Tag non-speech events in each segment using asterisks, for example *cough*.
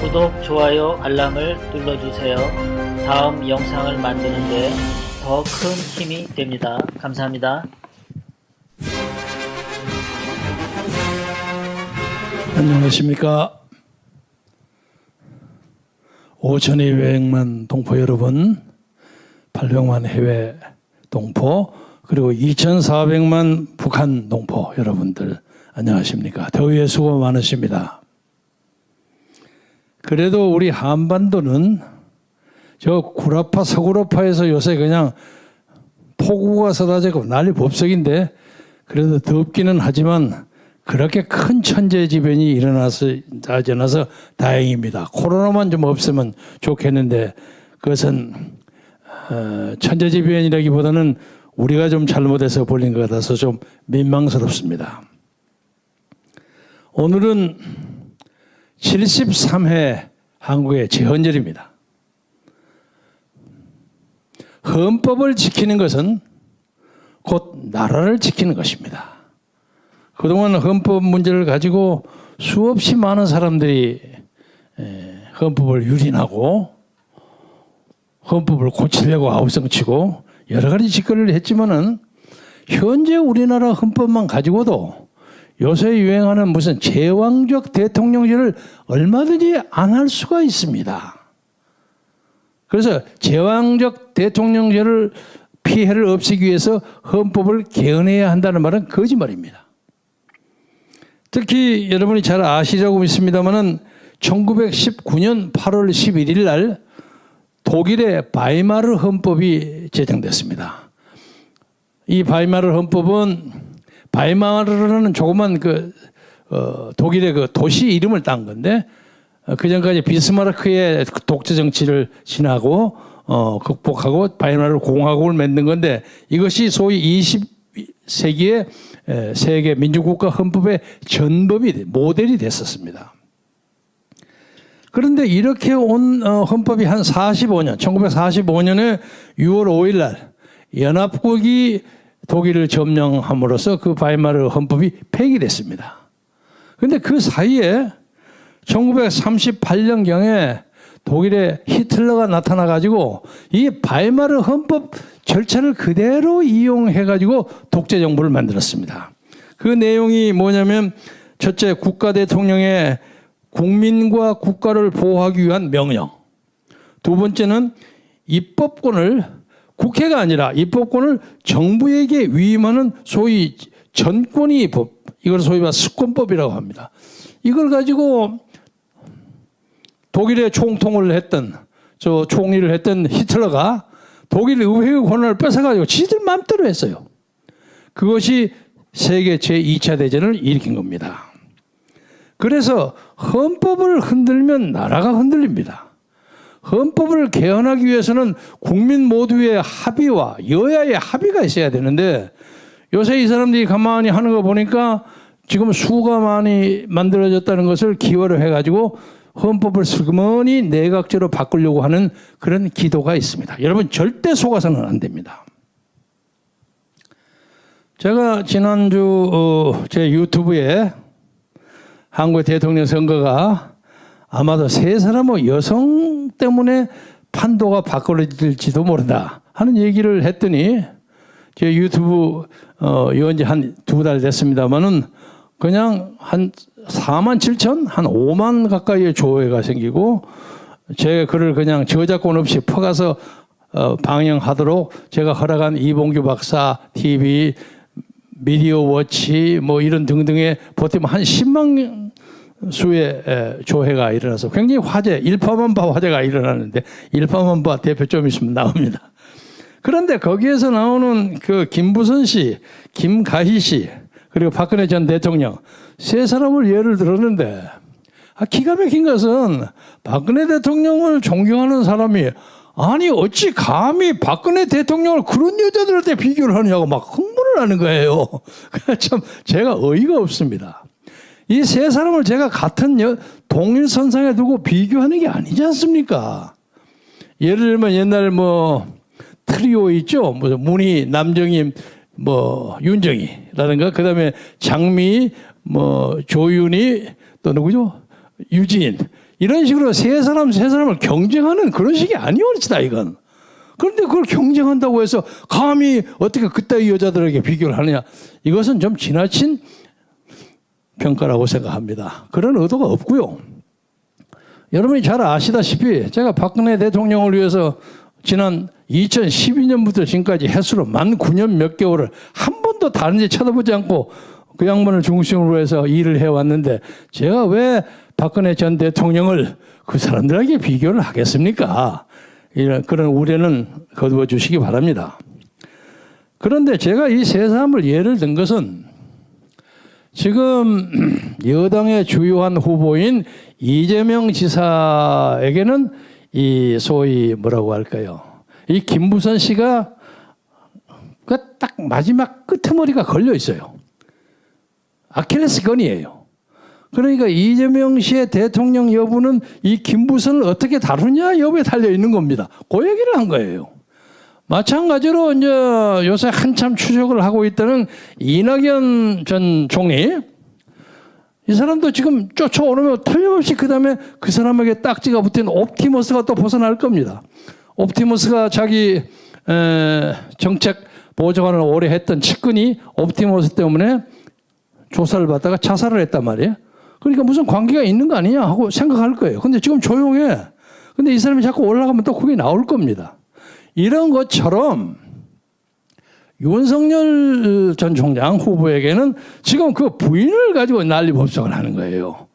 구독, 좋아요, 알람을 눌러주세요. 다음 영상을 만드는데 더 큰 힘이 됩니다. 감사합니다. 안녕하십니까. 5,200만 동포 여러분, 800만 해외 동포, 그리고 2,400만 북한 동포 여러분들, 안녕하십니까. 더위에 수고 많으십니다. 그래도 우리 한반도는 저 구라파, 서구라파에서 요새 그냥 폭우가 쏟아지고 난리 법석인데 그래도 덥기는 하지만 그렇게 큰 천재지변이 일어나서 일어나서 다행입니다. 코로나만 좀 없으면 좋겠는데 그것은 어, 천재지변이라기보다는 우리가 좀 잘못해서 벌린 것 같아서 좀 민망스럽습니다. 오늘은 73회 한국의 재헌절입니다. 헌법을 지키는 것은 곧 나라를 지키는 것입니다. 그동안 헌법 문제를 가지고 수없이 많은 사람들이 에, 헌법을 유린하고 헌법을 고치려고 아우성치고 여러 가지 짓거리를 했지만은 현재 우리나라 헌법만 가지고도 요새 유행하는 무슨 제왕적 대통령제를 얼마든지 안 할 수가 있습니다. 그래서 제왕적 대통령제를 피해를 없애기 위해서 헌법을 개헌해야 한다는 말은 거짓말입니다. 특히 여러분이 잘 아시라고 믿습니다만은 1919년 8월 11일 날 독일의 바이마르 헌법이 제정됐습니다. 이 바이마르 헌법은 바이마르라는 조그만 그 어, 독일의 그 도시 이름을 딴 건데 어, 그 전까지 비스마르크의 독재 정치를 지나고 어, 극복하고 바이마르 공화국을 만든 건데 이것이 소위 20세기의 에, 세계 민주국가 헌법의 전범이 모델이 됐었습니다. 그런데 이렇게 온 어, 헌법이 한 45년, 1945년에 6월 5일 날 연합국이 독일을 점령함으로써 그 바이마르 헌법이 폐기됐습니다. 근데 그 사이에 1938년경에 독일의 히틀러가 나타나 가지고 이 바이마르 헌법 절차를 그대로 이용해 가지고 독재 정부를 만들었습니다. 그 내용이 뭐냐면 첫째 국가 대통령의 국민과 국가를 보호하기 위한 명령. 두 번째는 입법권을 국회가 아니라 입법권을 정부에게 위임하는 소위 전권위 법. 이걸 소위 말 수권법이라고 합니다. 이걸 가지고 독일의 총통을 했던 저 총리를 했던 히틀러가 독일 의회의 권한을 뺏어가지고 지들 마음대로 했어요. 그것이 세계 제2차 대전을 일으킨 겁니다. 그래서 헌법을 흔들면 나라가 흔들립니다. 헌법을 개헌하기 위해서는 국민 모두의 합의와 여야의 합의가 있어야 되는데 요새 이 사람들이 가만히 하는 거 보니까 지금 수가 많이 만들어졌다는 것을 기여를 해가지고 헌법을 슬그머니 내각제로 바꾸려고 하는 그런 기도가 있습니다. 여러분 절대 속아서는 안 됩니다. 제가 지난주 어, 제 유튜브에 한국 대통령 선거가 아마도 세 사람의 여성 때문에 판도가 바꿔질지도 모른다 하는 얘기를 했더니 제 유튜브 어, 이건 한두 달 됐습니다만은 그냥 한 4만 7천 한 5만 가까이의 조회가 생기고 제 글을 그냥 저작권 없이 퍼가서 어, 방영하도록 제가 허락한 이봉규 박사 TV 미디어 워치 뭐 이런 등등의 보통 한 10만 수의 조회가 일어나서 굉장히 화제, 일파만파 화제가 일어나는데 일파만파 대표 좀 있으면 나옵니다. 그런데 거기에서 나오는 그 김부선 씨, 김가희 씨, 그리고 박근혜 전 대통령 세 사람을 예를 들었는데 아, 기가 막힌 것은 박근혜 대통령을 존경하는 사람이 아니 어찌 감히 박근혜 대통령을 그런 여자들한테 비교를 하느냐고 막 흥분을 하는 거예요. *laughs* 참 제가 어이가 없습니다. 이 세 사람을 제가 같은 여, 동일선상에 두고 비교하는 게 아니지 않습니까? 예를 들면 옛날 뭐 트리오 있죠. 뭐 문희, 남정임, 뭐 윤정이라든가 그다음에 장미, 뭐 조윤희 또 누구죠? 유진 이런 식으로 세 사람 세 사람을 경쟁하는 그런 식이 아니옵니다 이건. 그런데 그걸 경쟁한다고 해서 감히 어떻게 그따위 여자들에게 비교를 하느냐 이것은 좀 지나친 평가라고 생각합니다. 그런 의도가 없고요. 여러분이 잘 아시다시피 제가 박근혜 대통령을 위해서 지난 2012년부터 지금까지 횟수로 만 9년 몇 개월을 한 번도 다른 데 쳐다보지 않고 그 양반을 중심으로 해서 일을 해왔는데 제가 왜 박근혜 전 대통령을 그 사람들에게 비교를 하겠습니까? 이런 그런 우려는 거두어 주시기 바랍니다. 그런데 제가 이 세 사람을 예를 든 것은 지금 *clears throat* 여당의 주요한 후보인 이재명 지사에게는 이 소위 뭐라고 할까요? 이 김부선 씨가 그딱 마지막 끄트머리가 걸려 있어요. 아킬레스건이에요. 그러니까 이재명 씨의 대통령 여부는 이 김부선을 어떻게 다루냐 여부에 달려 있는 겁니다. 그 얘기를 한 거예요. 마찬가지로 이제 요새 한참 추적을 하고 있다는 이낙연 전 총리 이 사람도 지금 쫓아오르면 틀림없이 그 다음에 그 사람에게 딱지가 붙은 옵티머스가 또 벗어날 겁니다. 옵티머스가 자기 에, 정책 보좌관을 오래 했던 측근이 옵티머스 때문에 조사를 받다가 자살을 했단 말이에요. 그러니까 무슨 관계가 있는 거 아니냐 하고 생각할 거예요. 근데 지금 조용해. 근데 이 사람이 자꾸 올라가면 또 그게 나올 겁니다. 이런 것처럼 윤석열 전 총장 후보에게는 지금 그 부인을 가지고 난리 법석을 하는 거예요.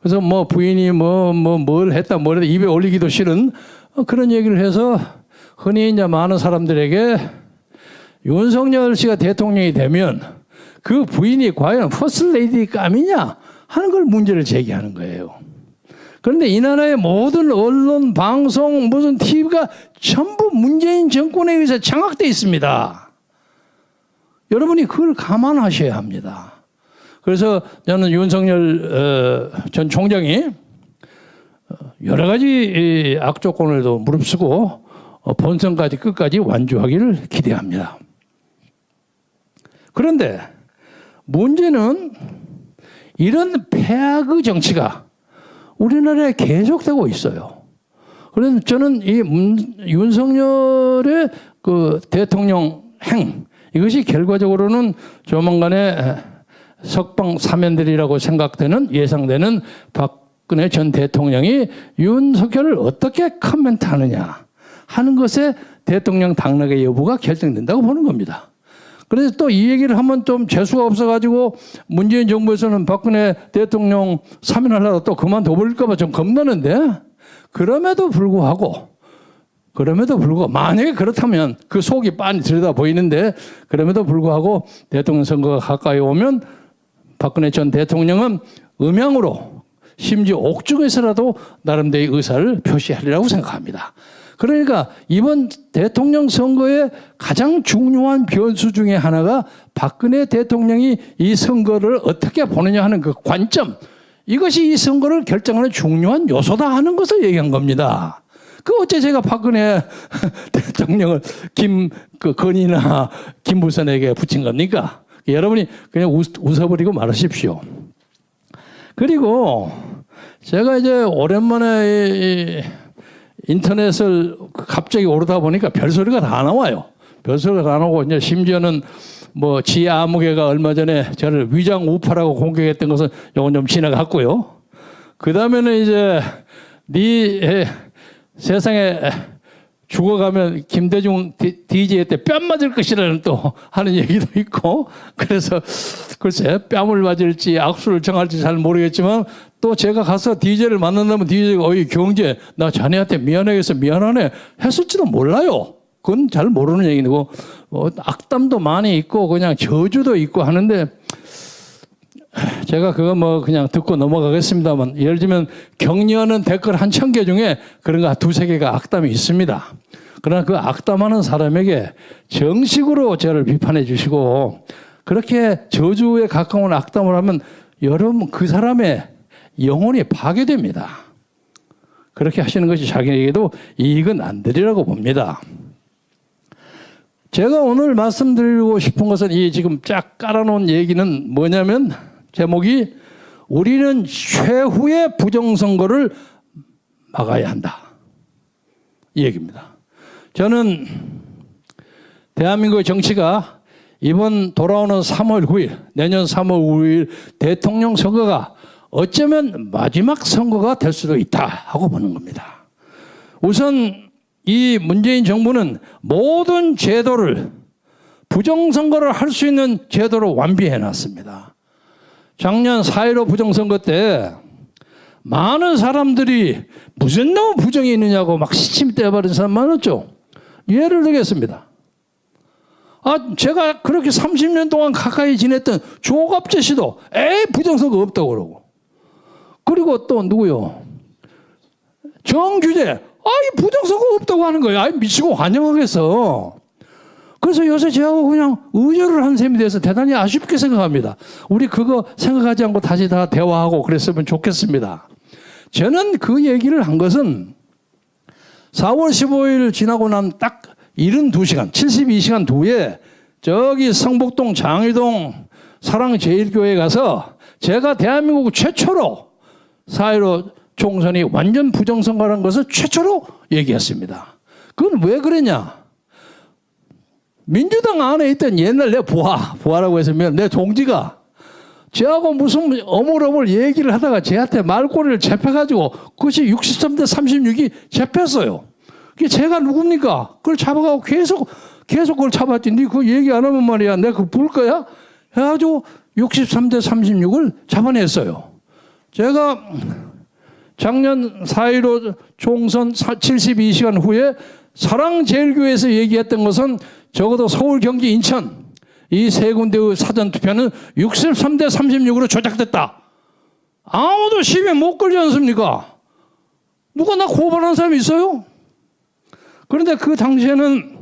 그래서 뭐 부인이 뭐 뭐 뭘 했다 뭘 했다 입에 올리기도 싫은 그런 얘기를 해서 흔히 이제 많은 사람들에게 윤석열 씨가 대통령이 되면 그 부인이 과연 퍼스트 레이디 감이냐 하는 걸 문제를 제기하는 거예요. 그런데 이 나라의 모든 언론, 방송, 무슨 TV가 전부 문재인 정권에 의해서 장악돼 있습니다. 여러분이 그걸 감안하셔야 합니다. 그래서 저는 윤석열 어, 전 총장이 어, 여러 가지 악조건을도 무릅쓰고 어, 본선까지 끝까지 완주하기를 기대합니다. 그런데 문제는 이런 폐악의 정치가 우리나라에 계속되고 있어요. 그래서 저는 이 윤석열의 그 대통령 행 이것이 결과적으로는 조만간에 석방 사면들이라고 생각되는 예상되는 박근혜 전 대통령이 윤석열을 어떻게 커멘트하느냐 하는 것에 대통령 당락의 여부가 결정된다고 보는 겁니다. 그래서 또 이 얘기를 하면 좀 재수가 없어가지고 문재인 정부에서는 박근혜 대통령 사면하려다 또 그만둬버릴까봐 좀 겁나는데 그럼에도 불구하고 그럼에도 불구하고 만약에 그렇다면 그 속이 빤히 들여다 보이는데 그럼에도 불구하고 대통령 선거가 가까이 오면 박근혜 전 대통령은 음향으로 심지어 옥중에서라도 나름대로의 의사를 표시하리라고 생각합니다. 그러니까 이번 대통령 선거의 가장 중요한 변수 중에 하나가 박근혜 대통령이 이 선거를 어떻게 보느냐 하는 그 관점 이것이 이 선거를 결정하는 중요한 요소다 하는 것을 얘기한 겁니다. 그 어째 제가 박근혜 *laughs* 대통령을 김, 그, 건이나 김부선에게 붙인 겁니까? 여러분이 그냥 웃, 웃어버리고 말하십시오. 그리고 제가 이제 오랜만에 이, 인터넷을 갑자기 오르다 보니까 별소리가 다 나와요. 별소리가 다 나오고 이제 심지어는 뭐 지하 아무개가 얼마 전에 저를 위장 우파라고 공격했던 것은 요건 좀 지나갔고요. 그 다음에는 이제 네 세상에 죽어가면 김대중 DJ 때뺨 맞을 것이라는 또 하는 얘기도 있고 그래서 글쎄 뺨을 맞을지 악수를 정할지 잘 모르겠지만 또 제가 가서 DJ를 만난다면 DJ가 어이 경제 나 자네한테 미안해 해서 미안하네 했을지도 몰라요. 그건 잘 모르는 얘기고 뭐 악담도 많이 있고 그냥 저주도 있고 하는데 제가 그거 뭐 그냥 듣고 넘어가겠습니다만 예를 들면 격려하는 댓글 한 천 개 중에 그런 거 두세 개가 악담이 있습니다. 그러나 그 악담하는 사람에게 정식으로 저를 비판해 주시고 그렇게 저주에 가까운 악담을 하면 여러분 그 사람의 영혼이 파괴됩니다. 그렇게 하시는 것이 자기에게도 이익은 안 되리라고 봅니다. 제가 오늘 말씀드리고 싶은 것은 이 지금 쫙 깔아놓은 얘기는 뭐냐면 제목이 우리는 최후의 부정선거를 막아야 한다. 이 얘기입니다. 저는 대한민국의 정치가 이번 돌아오는 3월 9일, 내년 3월 9일 대통령 선거가 어쩌면 마지막 선거가 될 수도 있다 하고 보는 겁니다. 우선 이 문재인 정부는 모든 제도를 부정선거를 할 수 있는 제도로 완비해 놨습니다. 작년 4.15 부정선거 때 많은 사람들이 무슨 너무 부정이 있느냐고 막 시침 떼버린 사람 많았죠. 예를 들겠습니다. 아, 제가 그렇게 30년 동안 가까이 지냈던 조갑재 씨도 에이, 부정선거 없다고 그러고. 그리고 또 누구요? 정규재, 아이, 부정선거 없다고 하는 거예요. 아이, 미치고 환영하겠어. 그래서 요새 저하고 그냥 의존을 한 셈이 돼서 대단히 아쉽게 생각합니다. 우리 그거 생각하지 않고 다시 다 대화하고 그랬으면 좋겠습니다. 저는 그 얘기를 한 것은 4월 15일 지나고 난 딱 72시간, 72시간 뒤에 저기 성북동 장의동 사랑제일교회 가서 제가 대한민국 최초로 4.15 총선이 완전 부정선거라는 것을 최초로 얘기했습니다. 그건 왜 그랬냐? 민주당 안에 있던 옛날 내 부하, 부하라고 했으면 내 동지가 쟤하고 무슨 어물어물 얘기를 하다가 쟤한테 말꼬리를 잡혀가지고 그것이 63대 36이 잡혔어요. 그게 제가 누굽니까? 그걸 잡아가고 계속, 계속 그걸 잡았지. 니그 얘기 안 하면 말이야. 내가 그거 볼 거야? 해가지고 63대 36을 잡아냈어요. 제가 작년 4.15 총선 72시간 후에 사랑제일교회에서 얘기했던 것은 적어도 서울, 경기, 인천 이 세 군데의 사전투표는 63대 36으로 조작됐다. 아무도 시비 못 걸지 않습니까? 누가 나 고발한 사람이 있어요? 그런데 그 당시에는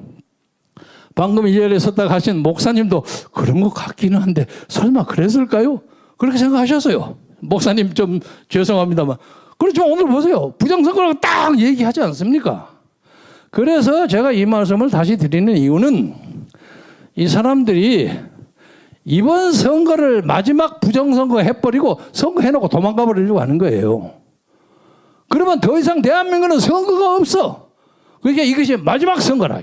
방금 이 자리에 섰다 가신 목사님도 그런 것 같기는 한데 설마 그랬을까요? 그렇게 생각하셨어요. 목사님 좀 죄송합니다만. 그렇지만 오늘 보세요. 부정선거라고 딱 얘기하지 않습니까? 그래서 제가 이 말씀을 다시 드리는 이유는 이 사람들이 이번 선거를 마지막 부정선거 해버리고 선거 해놓고 도망가 버리려고 하는 거예요. 그러면 더 이상 대한민국은 선거가 없어. 그러니까 이것이 마지막 선거라.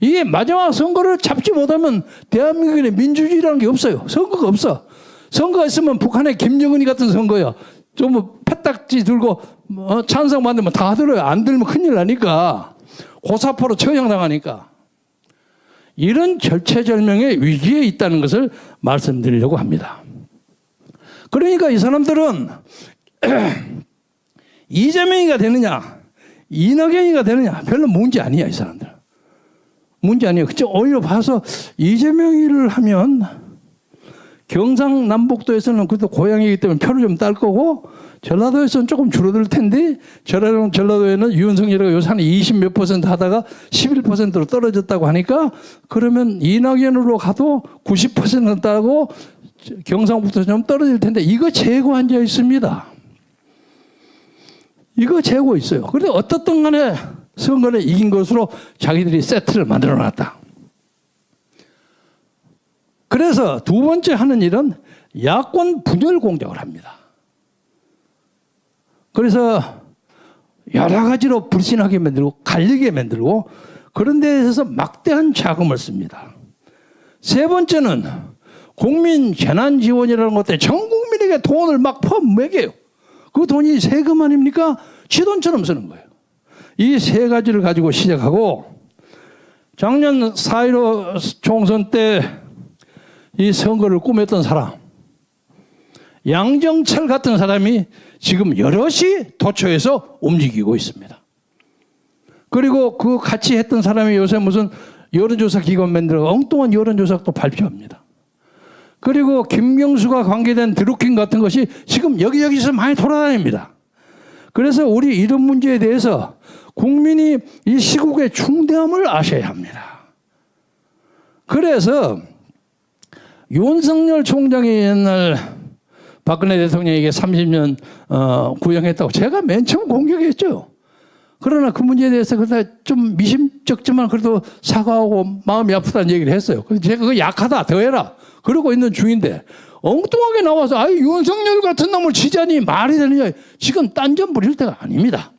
이게 마지막 선거를 잡지 못하면 대한민국에 민주주의라는 게 없어요. 선거가 없어. 선거가 있으면 북한의 김정은이 같은 선거야. 좀 패딱지 들고 어, 찬성 받으면 다 들어요. 안 들면 큰일 나니까. 고사포로 처형당하니까. 이런 절체절명의 위기에 있다는 것을 말씀드리려고 합니다. 그러니까 이 사람들은 *clears throat* 이재명이가 되느냐, 이낙연이가 되느냐, 별로 문제 아니야, 이 사람들. 문제 아니에요. 그쵸? 오히려 봐서 이재명이를 하면 경상남북도에서는 그래도 고향이기 때문에 표를 좀 딸 거고 전라도에서는 조금 줄어들 텐데 전라도, 전라도에는 윤석열이가 요새 한 20 몇 퍼센트 하다가 11%로 떨어졌다고 하니까 그러면 이낙연으로 가도 90% 따고 경상북도 좀 떨어질 텐데 이거 재고 앉아 있습니다. 이거 재고 있어요. 그런데 어떻든 간에 선거를 이긴 것으로 자기들이 세트를 만들어 놨다. 그래서 두 번째 하는 일은 야권 분열 공작을 합니다. 그래서 여러 가지로 불신하게 만들고 갈리게 만들고 그런 데에 있어서 막대한 자금을 씁니다. 세 번째는 국민 재난 지원이라는 것 때문에 전 국민에게 돈을 막 퍼먹여요. 그 돈이 세금 아닙니까? 지 돈처럼 쓰는 거예요. 이 세 가지를 가지고 시작하고 작년 4.15 총선 때 이 선거를 꾸몄던 사람 양정철 같은 사람이 지금 여럿이 도처에서 움직이고 있습니다. 그리고 그 같이 했던 사람이 요새 무슨 여론조사 기관 만들어 엉뚱한 여론조사 또 발표합니다. 그리고 김경수가 관계된 드루킹 같은 것이 지금 여기저기서 많이 돌아다닙니다. 그래서 우리 이런 문제에 대해서 국민이 이 시국의 중대함을 아셔야 합니다. 그래서 윤석열 총장이 옛날 박근혜 대통령에게 30년 어, 구형했다고 제가 맨 처음 공격했죠. 그러나 그 문제에 대해서 그다 좀 미심쩍지만 그래도 사과하고 마음이 아프다는 얘기를 했어요. 그래서 제가 그 약하다 더 해라 그러고 있는 중인데 엉뚱하게 나와서 아이 윤석열 같은 놈을 지자니 말이 되느냐 지금 딴점 부릴 때가 아닙니다.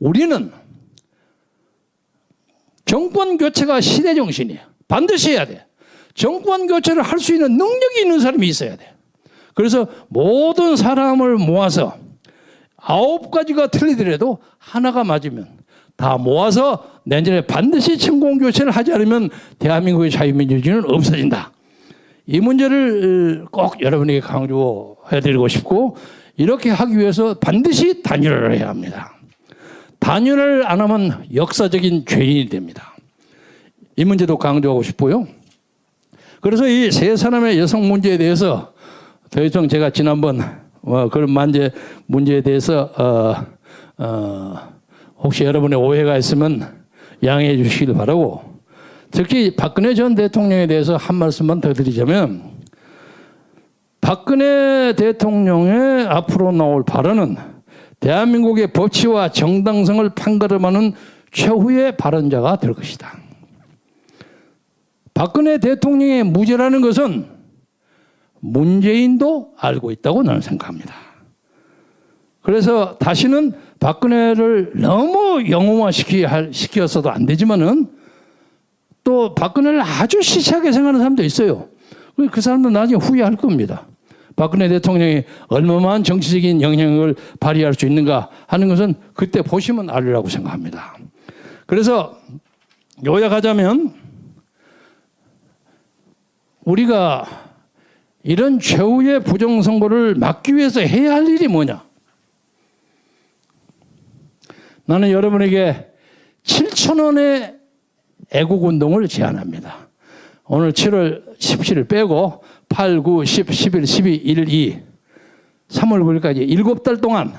우리는 정권 교체가 시대 정신이에요. 반드시 해야 돼. 정권 교체를 할 수 있는 능력이 있는 사람이 있어야 돼. 그래서 모든 사람을 모아서 아홉 가지가 틀리더라도 하나가 맞으면 다 모아서 내년에 반드시 천공 교체를 하지 않으면 대한민국의 자유민주주의는 없어진다. 이 문제를 꼭 여러분에게 강조해 드리고 싶고 이렇게 하기 위해서 반드시 단일화를 해야 합니다. 단일화를 안 하면 역사적인 죄인이 됩니다. 이 문제도 강조하고 싶고요. 그래서 이 세 사람의 여성 문제에 대해서 더 이상 제가 지난번 어, 그런 만제 문제에 대해서 어, 어, 혹시 여러분의 오해가 있으면 양해해 주시길 바라고 특히 박근혜 전 대통령에 대해서 한 말씀만 더 드리자면 박근혜 대통령의 앞으로 나올 발언은 대한민국의 법치와 정당성을 판가름하는 최후의 발언자가 될 것이다. 박근혜 대통령의 무죄라는 것은 문재인도 알고 있다고 나는 생각합니다. 그래서 다시는 박근혜를 너무 영웅화 시켜서도 안 되지만은 또 박근혜를 아주 시시하게 생각하는 사람도 있어요. 그 사람도 나중에 후회할 겁니다. 박근혜 대통령이 얼마만 정치적인 영향력을 발휘할 수 있는가 하는 것은 그때 보시면 알리라고 생각합니다. 그래서 요약하자면 우리가 이런 최후의 부정선거를 막기 위해서 해야 할 일이 뭐냐? 나는 여러분에게 7천 원의 애국운동을 제안합니다. 오늘 7월 17일 빼고 8, 9, 10, 11, 12, 1, 2, 3월 9일까지 7달 동안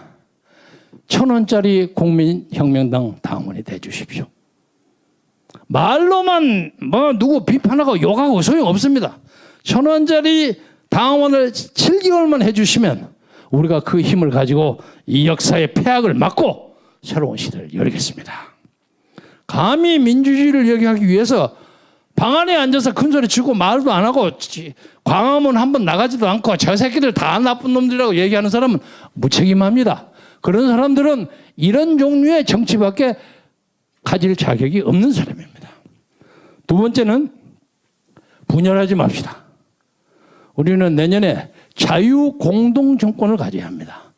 천 원짜리 국민혁명당 당원이 돼 주십시오. 말로만 뭐 누구 비판하고 욕하고 소용 없습니다. 천 원짜리 당원을 7개월만 해주시면 우리가 그 힘을 가지고 이 역사의 폐악을 막고 새로운 시대를 열겠습니다. 감히 민주주의를 얘기하기 위해서 방 안에 앉아서 큰 소리 치고 말도 안 하고 광화문 한 번 나가지도 않고 저 새끼들 다 나쁜 놈들이라고 얘기하는 사람은 무책임합니다. 그런 사람들은 이런 종류의 정치밖에 가질 자격이 없는 사람입니다. 두 번째는 분열하지 맙시다. 우리는 내년에 자유 공동 정권을 가져야 합니다.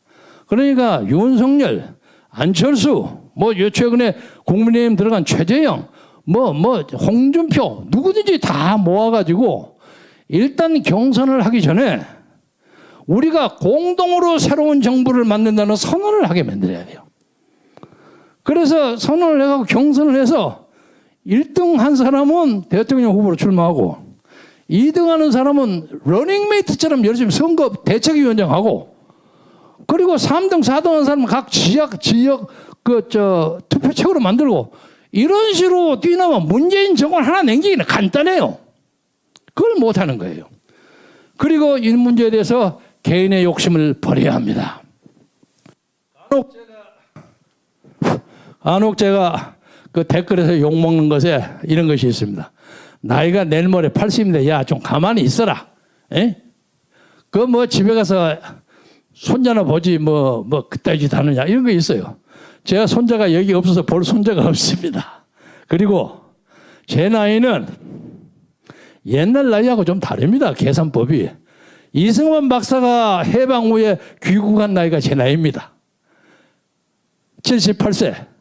그러니까 윤석열, 안철수, 뭐 최근에 국민의힘 들어간 최재형, 뭐, 뭐, 홍준표, 누구든지 다 모아가지고 일단 경선을 하기 전에 우리가 공동으로 새로운 정부를 만든다는 선언을 하게 만들어야 돼요. 그래서 선언을 해가고 경선을 해서 1등 한 사람은 대통령 후보로 출마하고 2등 하는 사람은 러닝메이트처럼 열심히 선거 대책위원장하고 그리고 3등, 4등 하는 사람은 각 지역, 지역 그, 저, 투표책으로 만들고 이런 식으로 뛰나면 문재인 정권 하나 냉기기는 간단해요. 그걸 못 하는 거예요. 그리고 이 문제에 대해서 개인의 욕심을 버려야 합니다. 간혹 제가, 간혹 제가 그 댓글에서 욕먹는 것에 이런 것이 있습니다. 나이가 내일 모레 80인데 야 좀 가만히 있어라. 그 뭐 집에 가서 손자나 보지 뭐 뭐 그따위 짓 하느냐 이런 거 있어요. 제가 손자가 여기 없어서 볼 손자가 *laughs* 없습니다. 그리고 제 나이는 옛날 나이하고 좀 다릅니다. 계산법이. 이승만 박사가 해방 후에 귀국한 나이가 제 나이입니다. 78세.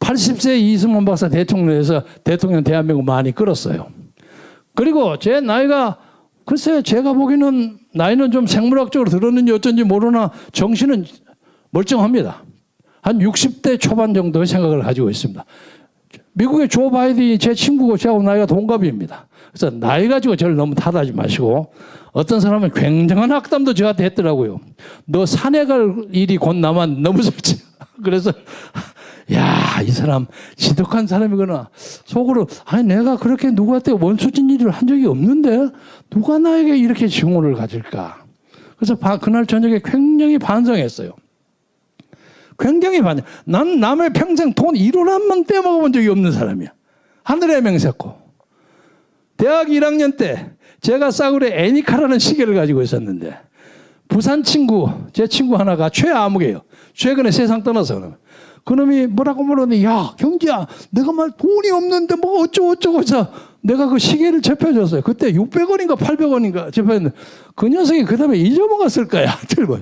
80세 이승만 박사 대통령에서 대통령 대한민국 많이 끌었어요. 그리고 제 나이가 글쎄 제가 보기에는 나이는 좀 생물학적으로 들었는지 어쩐지 모르나 정신은 멀쩡합니다. 한 60대 초반 정도의 생각을 가지고 있습니다. 미국의 조 바이든이 제 친구고 저하고 나이가 동갑입니다. 그래서 나이 가지고 저를 너무 탓하지 마시고 어떤 사람은 굉장한 악담도 저한테 했더라고요. 너 산에 갈 일이 곧 남았 너무 *laughs* 좋지. 그래서 야, 이 사람 지독한 사람이구나. 속으로 아니 내가 그렇게 누구한테 원수진 일을 한 적이 없는데 누가 나에게 이렇게 증오를 가질까? 그래서 그날 저녁에 굉장히 반성했어요. 굉장히 반성. 난 남의 평생 돈 1원 한 번 떼먹어 본 적이 없는 사람이야. 하늘의 맹세코. 대학 1학년 때 제가 싸구려 애니카라는 시계를 가지고 있었는데 부산 친구 제 친구 하나가 최아무개요. 최근에 세상 떠나서 그놈이 뭐라고 물었는데 야 경지야 내가 말 돈이 없는데 뭐 어쩌고 어쩌고 해서 내가 그 시계를 접혀줬어요. 그때 600원인가 800원인가 접혔는데 그 녀석이 그 다음에 잊어먹었을 거야. *laughs* 들고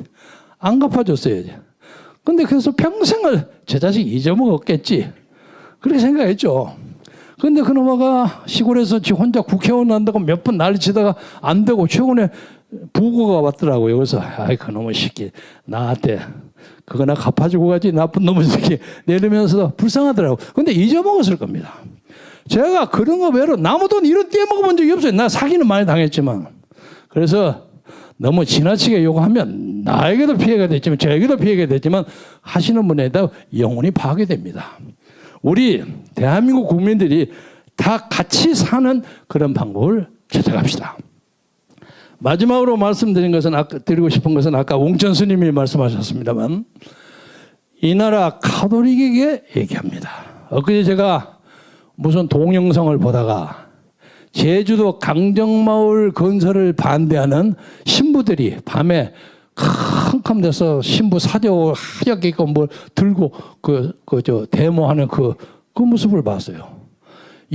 안 갚아줬어요. 이제. 근데 그래서 평생을 제 자식 잊어먹었겠지. 그렇게 생각했죠. 근데 그 놈아가 시골에서 지 혼자 국회의원 한다고 몇 번 난리 치다가 안 되고 최근에 부고가 왔더라고요. 그래서 아이 그 놈의 새끼 나한테 그거나 갚아주고 가지 나쁜 놈의 새끼 내리면서 불쌍하더라고. 근데 잊어먹었을 겁니다. 제가 그런 거 외로 남의 돈 이런 떼먹어본 적이 없어요. 나 사기는 많이 당했지만. 그래서 너무 지나치게 요구하면 나에게도 피해가 됐지만 저에게도 피해가 됐지만 하시는 분에다 영혼이 파괴됩니다. 우리 대한민국 국민들이 다 같이 사는 그런 방법을 찾아갑시다. 마지막으로 말씀드린 것은 아까 드리고 싶은 것은 아까 웅천 스님이 말씀하셨습니다만 이 나라 카톨릭에게 얘기합니다. 엊그제 제가 무슨 동영상을 보다가 제주도 강정마을 건설을 반대하는 신부들이 밤에 캄캄 돼서 신부 사저 하얗게 입고 뭘 들고 그 그 저 데모하는 그 그 모습을 봤어요.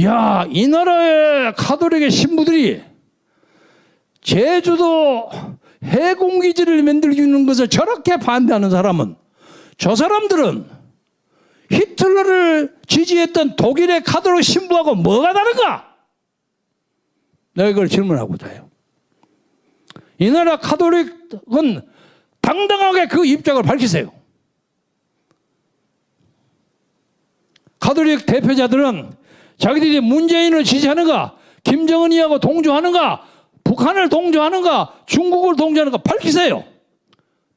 야, 이 나라의 카톨릭의 신부들이 제주도 해공기지를 만들기는 것을 저렇게 반대하는 사람은 저 사람들은 히틀러를 지지했던 독일의 카톨릭 신부하고 뭐가 다른가? 내가 이걸 질문하고자 해요. 이 나라 카톨릭은 당당하게 그 입장을 밝히세요. 카톨릭 대표자들은 자기들이 문재인을 지지하는가, 김정은이하고 동조하는가, 북한을 동조하는가, 중국을 동조하는가 밝히세요.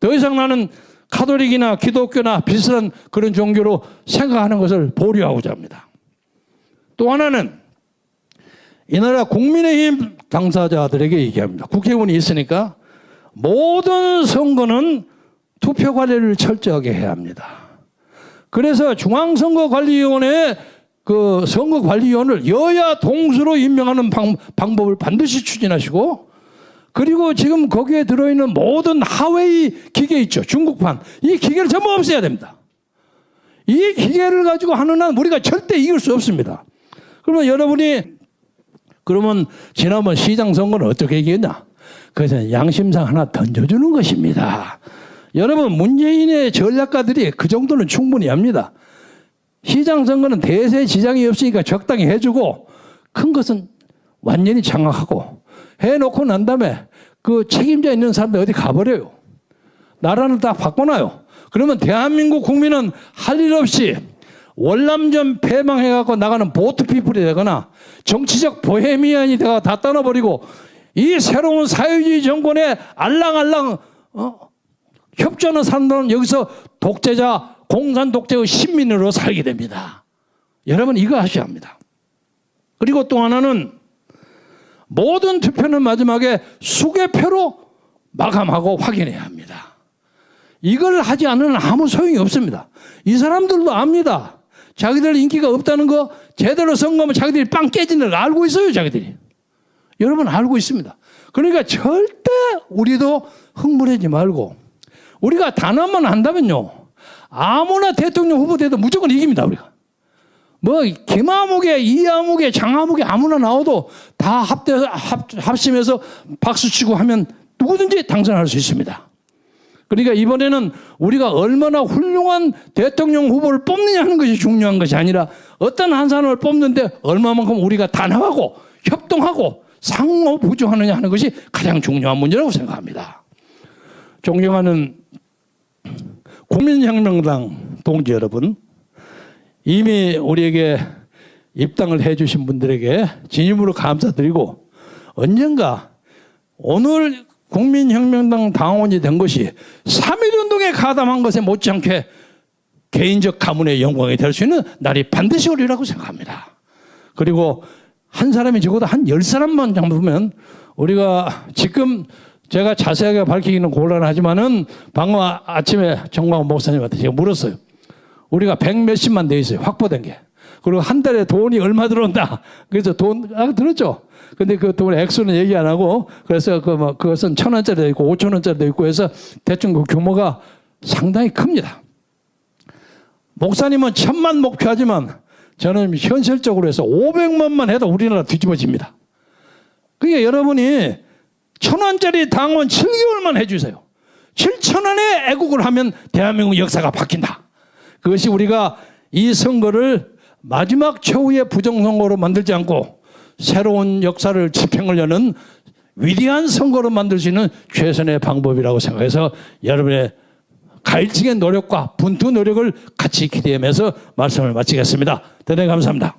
더 이상 나는 카톨릭이나 기독교나 비슷한 그런 종교로 생각하는 것을 보류하고자 합니다. 또 하나는 이 나라 국민의힘 당사자들에게 얘기합니다. 국회의원이 있으니까 모든 선거는 투표 관리를 철저하게 해야 합니다. 그래서 중앙선거관리위원회 그 선거관리위원을 여야 동수로 임명하는 방, 방법을 반드시 추진하시고 그리고 지금 거기에 들어있는 모든 하웨이 기계 있죠. 중국판. 이 기계를 전부 없애야 됩니다. 이 기계를 가지고 하는 한 우리가 절대 이길 수 없습니다. 그러면 여러분이 그러면 지난번 시장 선거는 어떻게 이겼냐? 그것은 양심상 하나 던져주는 것입니다. 여러분 문재인의 전략가들이 그 정도는 충분히 합니다. 시장 선거는 대세 지장이 없으니까 적당히 해주고 큰 것은 완전히 장악하고 해놓고 난 다음에 그 책임자 있는 사람들 어디 가버려요. 나라는 다 바꿔놔요. 그러면 대한민국 국민은 할 일 없이 월남전 폐망해갖고 나가는 보트피플이 되거나 정치적 보헤미안이 되가 다 떠나버리고 이 새로운 사회주의 정권에 알랑알랑 어? 협조하는 사람들은 여기서 독재자, 공산 독재의 신민으로 살게 됩니다. 여러분 이거 하셔야 합니다. 그리고 또 하나는 모든 투표는 마지막에 수개표로 마감하고 확인해야 합니다. 이걸 하지 않으면 아무 소용이 없습니다. 이 사람들도 압니다. 자기들 인기가 없다는 거 제대로 선거하면 자기들이 빵 깨지는 걸 알고 있어요, 자기들이. 여러분 알고 있습니다. 그러니까 절대 우리도 흥분하지 말고 우리가 단합만 한다면요. 아무나 대통령 후보 돼도 무조건 이깁니다, 우리가. 뭐, 김아무개, 이아무개, 장아무개 아무나 나와도 다 합대, 합, 합심해서 박수 치고 하면 누구든지 당선할 수 있습니다. 그러니까 이번에는 우리가 얼마나 훌륭한 대통령 후보를 뽑느냐 하는 것이 중요한 것이 아니라 어떤 한 사람을 뽑는데 얼마만큼 우리가 단합하고 협동하고 상호 부조하느냐 하는 것이 가장 중요한 문제라고 생각합니다. 존경하는 국민혁명당 동지 여러분, 이미 우리에게 입당을 해주신 분들에게 진심으로 감사드리고 언젠가 오늘 국민혁명당 당원이 된 것이 3.1운동에 가담한 것에 못지않게 개인적 가문의 영광이 될 수 있는 날이 반드시 오리라고 생각합니다. 그리고 한 사람이 적어도 한 열 사람만 잡으면 우리가 지금 제가 자세하게 밝히기는 곤란하지만은 방금 아- 아침에 정광훈 목사님한테 제가 물었어요. 우리가 백 몇십만 돼 있어요. 확보된 게. 그리고 한 달에 돈이 얼마 들어온다. 그래서 돈, 아, 들었죠? 근데 그 돈 액수는 얘기 안 하고 그래서 그 뭐 그것은 천 원짜리도 있고 오천 원짜리도 있고 해서 대충 그 규모가 상당히 큽니다. 목사님은 천만 목표하지만 저는 현실적으로 해서 500만만 해도 우리나라 뒤집어집니다. 그러니까 여러분이 천 원짜리 당원 7개월만 해주세요. 7천 원에 애국을 하면 대한민국 역사가 바뀐다. 그것이 우리가 이 선거를 마지막 최후의 부정선거로 만들지 않고 새로운 역사를 집행을 여는 위대한 선거로 만들 수 있는 최선의 방법이라고 생각해서 여러분의 가일층의 노력과 분투 노력을 같이 기대하면서 말씀을 마치겠습니다. 대단히 감사합니다.